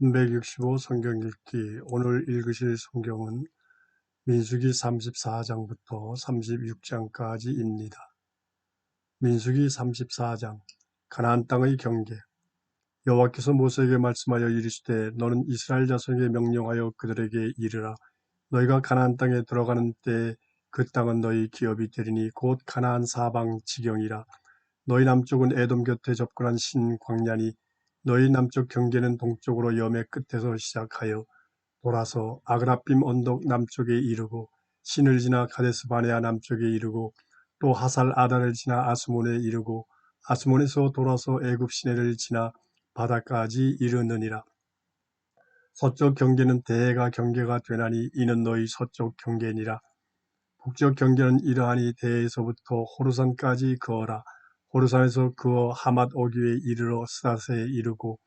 365 성경 읽기. 오늘 읽으실 성경은 민수기 34장부터 36장까지입니다. 민수기 34장 가나안 땅의 경계. 여호와께서 모세에게 말씀하여 이르시되 너는 이스라엘 자손에게 명령하여 그들에게 이르라. 너희가 가나안 땅에 들어가는 때에 그 땅은 너희 기업이 되리니 곧 가나안 사방 지경이라. 너희 남쪽은 에돔 곁에 접근한 신 광야니 너희 남쪽 경계는 동쪽으로 염의 끝에서 시작하여 돌아서 아그라빔 언덕 남쪽에 이르고 신을 지나 가데스 바네아 남쪽에 이르고 또 하살 아다를 지나 아스몬에 이르고 아스몬에서 돌아서 애굽 시내를 지나 바다까지 이르느니라. 서쪽 경계는 대해가 경계가 되나니 이는 너희 서쪽 경계니라. 북쪽 경계는 이러하니 대해에서부터 호르산까지 그어라. 호르산에서 그어 하맛 오기에 이르러 스다세에 이르고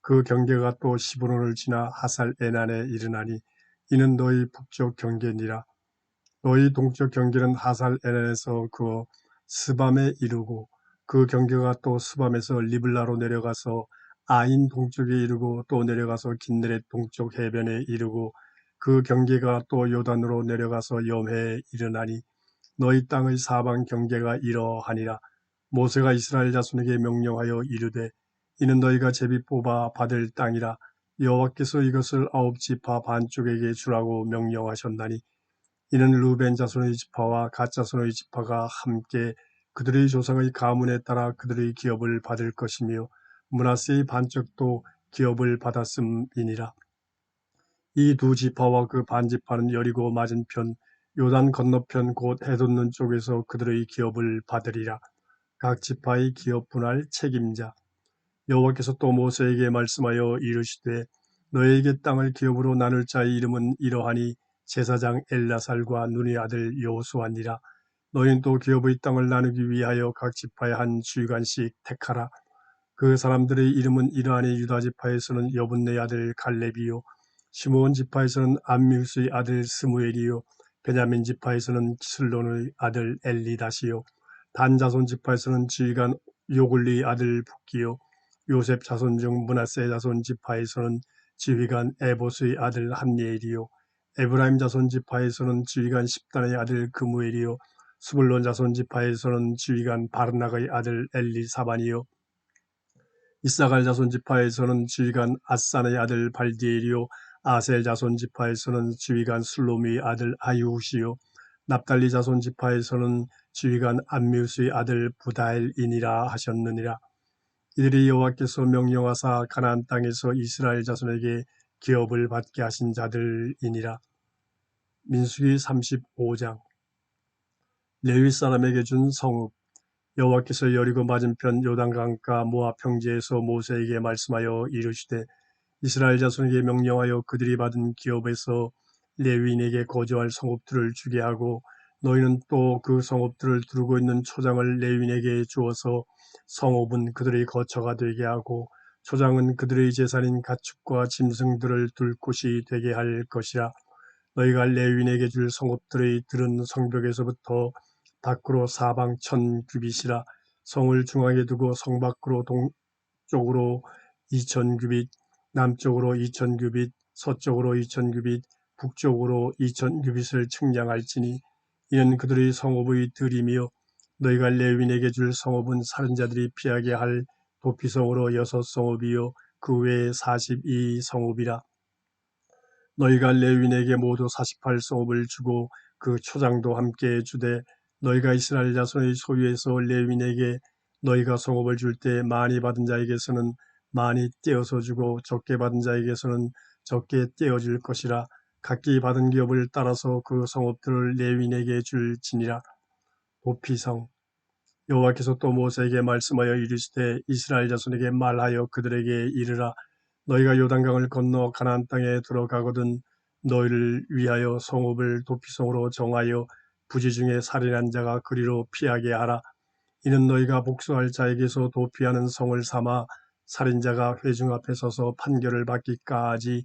그 경계가 또 시브론을 지나 하살 에난에 이르나니 이는 너희 북쪽 경계니라. 너희 동쪽 경계는 하살 에난에서 그어 스밤에 이르고 그 경계가 또 스밤에서 리블라로 내려가서 아인 동쪽에 이르고 또 내려가서 긴네렛 동쪽 해변에 이르고 그 경계가 또 요단으로 내려가서 염해에 이르나니 너희 땅의 사방 경계가 이러하니라. 모세가 이스라엘 자손에게 명령하여 이르되 이는 너희가 제비 뽑아 받을 땅이라 여호와께서 이것을 아홉 지파 반쪽에게 주라고 명령하셨나니 이는 루벤 자손의 지파와 갓 자손의 지파가 함께 그들의 조상의 가문에 따라 그들의 기업을 받을 것이며 문하세의 반쪽도 기업을 받았음이니라. 이 두 지파와 그 반지파는 여리고 맞은편 요단 건너편 곧 해돋는 쪽에서 그들의 기업을 받으리라. 각 지파의 기업 분할 책임자. 여호와께서 또 모세에게 말씀하여 이르시되 너에게 땅을 기업으로 나눌 자의 이름은 이러하니 제사장 엘라살과 눈의 아들 여호수아니라. 너희는 또 기업의 땅을 나누기 위하여 각 지파의 한 주간씩 택하라. 그 사람들의 이름은 이러하니 유다 지파에서는 여분네 아들 갈렙이요 시므온 지파에서는 암미우스의 아들 스무엘이요 베냐민 지파에서는 슬론의 아들 엘리다시요 단 자손 지파에서는 지휘관 요굴리 아들 북기요 요셉 자손 중 문하세 자손 지파에서는 지휘관 에보스의 아들 함리엘이요 에브라임 자손 지파에서는 지휘관 십단의 아들 그무엘이요 스불론 자손 지파에서는 지휘관 바르나의 아들 엘리사반이요 이사갈 자손 지파에서는 지휘관 아산의 아들 발디엘이요 아셀 자손 지파에서는 지휘관 슬로미의 아들 아유시요 납달리 자손 지파에서는 지휘관 암미우스의 아들 부다엘이니라 하셨느니라. 이들이 여호와께서 명령하사 가나안 땅에서 이스라엘 자손에게 기업을 받게 하신 자들이니라. 민수기 35장 레위 사람에게 준 성읍 여호와께서 여리고 맞은편 요단강가 모압 평지에서 모세에게 말씀하여 이르시되 이스라엘 자손에게 명령하여 그들이 받은 기업에서 레위인에게 거주할 성읍들을 주게 하고 너희는 또 그 성읍들을 두르고 있는 초장을 레위인에게 주어서 성읍은 그들의 거처가 되게 하고 초장은 그들의 재산인 가축과 짐승들을 둘 곳이 되게 할 것이라. 너희가 레위인에게 줄 성읍들의 들은 성벽에서부터 밖으로 사방 천 규빗이라 성을 중앙에 두고 성 밖으로 동쪽으로 이천 규빗, 남쪽으로 이천 규빗, 서쪽으로 이천 규빗, 북쪽으로 이천 규빗을 측량할지니 이는 그들의 성읍의 들이며 너희가 레윈에게 줄 성읍은 살인자들이 피하게 할 도피성으로 여섯 성읍이요. 그 외에 사십이 성읍이라. 너희가 레윈에게 모두 사십팔 성읍을 주고 그 초장도 함께 주되 너희가 이스라엘 자손의 소유에서 레윈에게 너희가 성읍을 줄 때 많이 받은 자에게서는 많이 떼어서 주고 적게 받은 자에게서는 적게 떼어줄 것이라 각기 받은 기업을 따라서 그 성읍들을 레윈에게 줄지니라. 도피성. 여호와께서 또 모세에게 말씀하여 이르시되 이스라엘 자손에게 말하여 그들에게 이르라. 너희가 요단강을 건너 가나안 땅에 들어가거든 너희를 위하여 성읍을 도피성으로 정하여 부지 중에 살인한 자가 그리로 피하게 하라. 이는 너희가 복수할 자에게서 도피하는 성을 삼아 살인자가 회중 앞에 서서 판결을 받기까지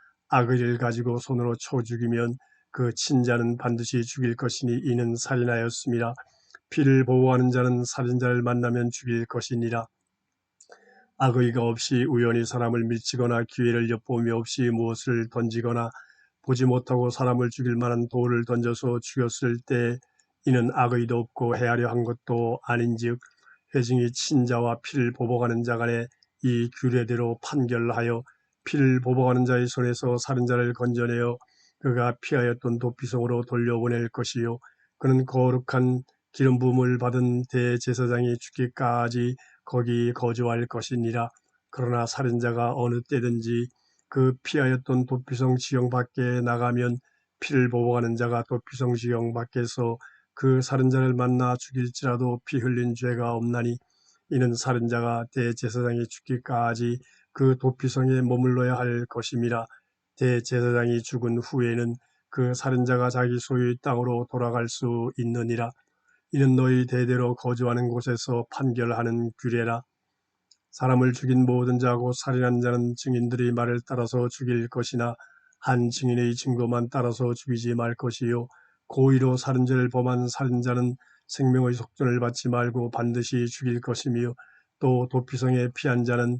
악의를 가지고 손으로 쳐 죽이면 그 친자는 반드시 죽일 것이니 이는 살인하였습니다. 피를 보호하는 자는 살인자를 만나면 죽일 것이니라. 악의가 없이 우연히 사람을 밀치거나 기회를 엿보며 없이 무엇을 던지거나 보지 못하고 사람을 죽일 만한 돌을 던져서 죽였을 때 이는 악의도 없고 헤아려 한 것도 아닌즉 회중이 친자와 피를 보복하는 자 간에 이 규례대로 판결하여 피를 보복하는 자의 손에서 살인자를 건져내어 그가 피하였던 도피성으로 돌려보낼 것이요. 그는 거룩한 기름 부음을 받은 대제사장이 죽기까지 거기 거주할 것이니라. 그러나 살인자가 어느 때든지 그 피하였던 도피성 지형 밖에 나가면 피를 보복하는 자가 도피성 지형 밖에서 그 살인자를 만나 죽일지라도 피 흘린 죄가 없나니 이는 살인자가 대제사장이 죽기까지 그 도피성에 머물러야 할 것임이라 대제사장이 죽은 후에는 그 살인 자가 자기 소유의 땅으로 돌아갈 수 있느니라. 이는 너희 대대로 거주하는 곳에서 판결하는 규례라. 사람을 죽인 모든 자고 살인한 자는 증인들의 말을 따라서 죽일 것이나 한 증인의 증거만 따라서 죽이지 말 것이요. 고의로 살인죄를 범한 살인자는 생명의 속전을 받지 말고 반드시 죽일 것이며 또 도피성에 피한 자는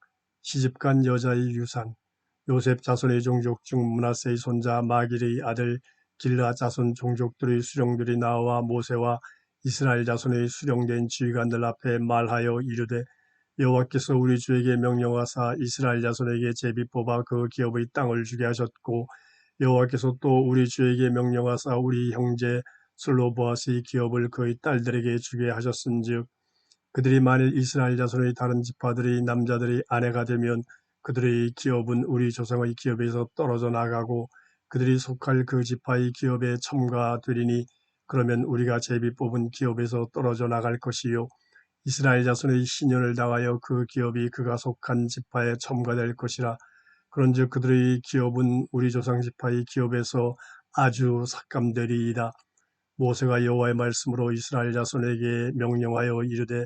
시집간 여자의 유산 요셉 자손의 종족 중 문하세의 손자 마길의 아들 길라 자손 종족들의 수령들이 나와 모세와 이스라엘 자손의 수령된 지휘관들 앞에 말하여 이르되 여호와께서 우리 주에게 명령하사 이스라엘 자손에게 제비 뽑아 그 기업의 땅을 주게 하셨고 여호와께서 또 우리 주에게 명령하사 우리 형제 슬로보아스의 기업을 그의 딸들에게 주게 하셨은즉 그들이 만일 이스라엘 자손의 다른 지파들의 남자들이 아내가 되면 그들의 기업은 우리 조상의 기업에서 떨어져 나가고 그들이 속할 그 지파의 기업에 첨가되리니 그러면 우리가 제비 뽑은 기업에서 떨어져 나갈 것이요 이스라엘 자손의 신년을 당하여 그 기업이 그가 속한 지파에 첨가될 것이라 그런즉 그들의 기업은 우리 조상 지파의 기업에서 아주 삭감되리이다. 모세가 여호와의 말씀으로 이스라엘 자손에게 명령하여 이르되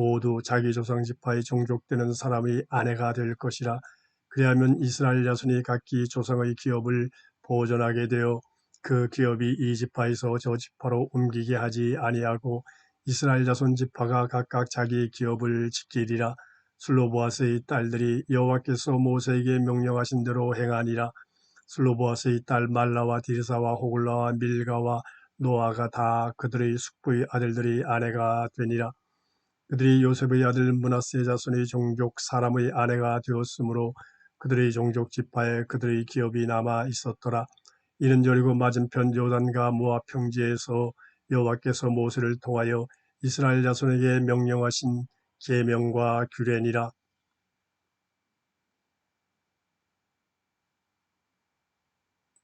모두 자기 조상 지파의 종족되는 사람의 아내가 될 것이라 그리하면 이스라엘 자손이 각기 조상의 기업을 보존하게 되어 그 기업이 이 지파에서 저 지파로 옮기게 하지 아니하고 이스라엘 자손 지파가 각각 자기 기업을 지키리라 슬로보아스의 딸들이 여호와께서 모세에게 명령하신 대로 행하니라 슬로보아스의 딸 말라와 디르사와 호글라와 밀가와 노아가 다 그들의 숙부의 아들들이 아내가 되니라. 그들이 요셉의 아들 문하세 자손의 종족 사람의 아내가 되었으므로 그들의 종족 지파에 그들의 기업이 남아 있었더라. 이는 여리고 맞은편 요단과 모압 평지에서 여호와께서 모세를 통하여 이스라엘 자손에게 명령하신 계명과 규례니라.